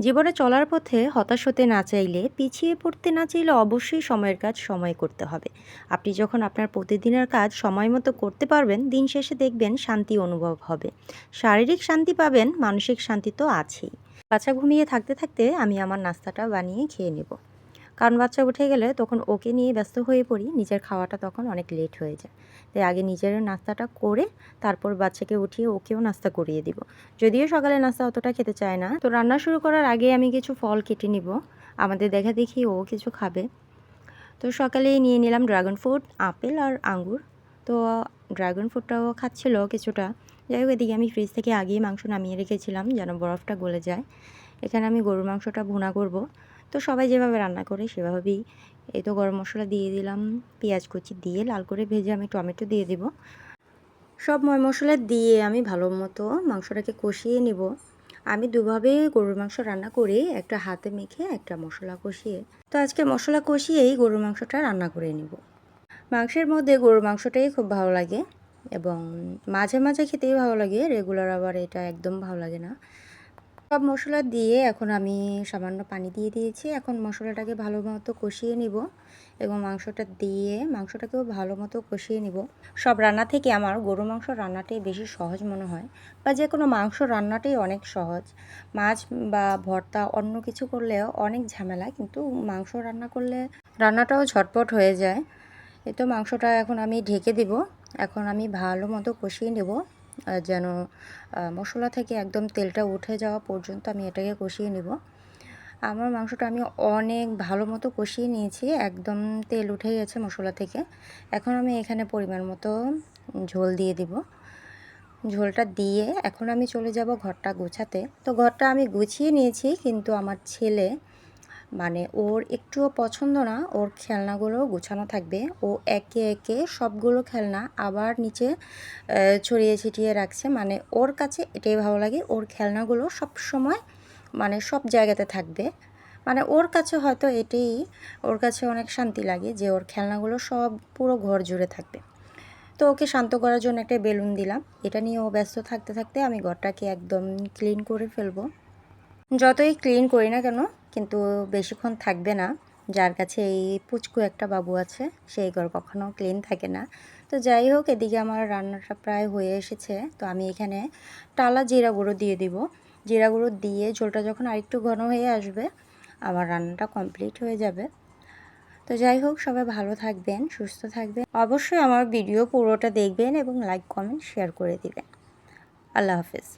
জীবনে চলার পথে হতাশ হতে না চাইলে, পিছিয়ে পড়তে না চাইলে অবশ্যই সময়ের কাজ সময় করতে হবে। আপনি যখন আপনার প্রতিদিনের কাজ সময় মতো করতে পারবেন, দিন শেষে দেখবেন শান্তি অনুভব হবে। শারীরিক শান্তি পাবেন, মানসিক শান্তি তো আছেই। বাচ্চা ঘুমিয়ে থাকতে থাকতে আমি আমার নাস্তাটা বানিয়ে খেয়ে নেব। কারণ বাচ্চা উঠে গেলে তখন ওকে নিয়ে ব্যস্ত হয়ে পড়ি, নিজের খাওয়াটা তখন অনেক লেট হয়ে যায়। তাই আগে নিজের নাস্তাটা করে তারপর বাচ্চাকে উঠিয়ে ওকেও নাস্তা করিয়ে দিব। যদিও সকালে নাস্তা অতটা খেতে চায় না। তো রান্না শুরু করার আগে আমি কিছু ফল কেটে নিব। আমাদের দেখা দেখি ও কিছু খাবে। তো সকালেই নিয়ে নিলাম ড্রাগন ফ্রুট আপেল আর আঙ্গুর। তো ড্রাগন ফ্রুটটাও খাচ্ছিল কিছুটা। যাই হোক, এদিকে আমি ফ্রিজ থেকে আগেই মাংস নামিয়ে রেখেছিলাম যেন বরফটা গলে যায়। এখানে আমি গরুর মাংসটা ভুনা করব। তো সবাই যেভাবে রান্না করে সেভাবেই এই তো গরম মশলা দিয়ে দিলাম, পেঁয়াজ কুচি দিয়ে লাল করে ভেজে আমি টমেটো দিয়ে দিব। সব ময় মশলা দিয়ে আমি ভালো মতো মাংসটাকে কষিয়ে নিব। আমি দুভাবে গরুর মাংস রান্না করি একটা হাতে মেখে একটা মশলা কষিয়ে, তো আজকে মশলা কষিয়েই গরুর মাংসটা রান্না করে নিব। মাংসের মধ্যে গরুর মাংসটাই খুব ভালো লাগে এবং মাঝে মাঝে খেতেই ভালো লাগে, রেগুলার আবার এটা একদম ভালো লাগে না। সব মশলা দিয়ে এখন আমি সামান্য পানি দিয়ে দিয়েছি। এখন মশলাটাকে ভালো মতো কষিয়ে নিব এবং মাংসটা দিয়ে মাংসটাকেও ভালো মতো কষিয়ে নিব। সব রান্না থেকে আমার গরু মাংস রান্নাটাই বেশি সহজ মনে হয় বা যে কোনো মাংস রান্নাটাই অনেক সহজ। মাছ বা ভর্তা অন্য কিছু করলেও অনেক ঝামেলা কিন্তু মাংস রান্না করলে রান্নাটাও ঝটপট হয়ে যায়। এ তো মাংসটা এখন আমি ঢেকে দিব। এখন আমি ভালো মতো কষিয়ে নেব। যেন মশলা থেকে একদম তেলটা উঠে যাওয়া পর্যন্ত আমি এটাকে কষিয়ে নেব। আমার মাংসটা আমি অনেক ভালো মতো কষিয়ে নিয়েছি, একদম তেল উঠে গেছে মশলা থেকে। এখন আমি এখানে পরিমাণ মতো ঝোল দিয়ে দিব। ঝোলটা দিয়ে এখন আমি চলে যাব ঘরটা গোছাতে। তো ঘরটা আমি গুছিয়ে নিয়েছি, কিন্তু আমার ছেলে মানে ওর একটুও পছন্দ না, ওর খেলনাগুলো গুছানো থাকবে। ও একে একে সবগুলো খেলনা আবার নিচে ছড়িয়ে ছিটিয়ে রাখছে। মানে ওর কাছে এটাই ভালো লাগে, ওর খেলনাগুলো সব সময় মানে সব জায়গাতে থাকবে। মানে ওর কাছে হয়তো এটাই, ওর কাছে অনেক শান্তি লাগে যে ওর খেলনাগুলো সব পুরো ঘর জুড়ে থাকবে। তো ওকে শান্ত করার জন্য একটা বেলুন দিলাম। এটা নিয়ে ও ব্যস্ত থাকতে থাকতে আমি ঘরটাকে একদম ক্লিন করে ফেলব। যতই ক্লিন করি না কেন, কিন্তু বেশিক্ষণ থাকবে না। যার কাছে এই পুচকু একটা বাবু আছে সেই ঘর কখনো ক্লিন থাকে না। তো যাই হোক, এদিকে আমার রান্নাটা প্রায় হয়ে এসেছে। তো আমি এখানে টালা জিরা গুঁড়ো দিয়ে দিব। জিরা গুঁড়ো দিয়ে ঝোলটা যখন আরেকটু ঘন হয়ে আসবে, আমার রান্নাটা কমপ্লিট হয়ে যাবে। তো যাই হোক, সবাই ভালো থাকবেন, সুস্থ থাকবেন। অবশ্যই আমার ভিডিও পুরোটা দেখবেন এবং লাইক কমেন্ট শেয়ার করে দিবেন। আল্লাহ হাফেজ।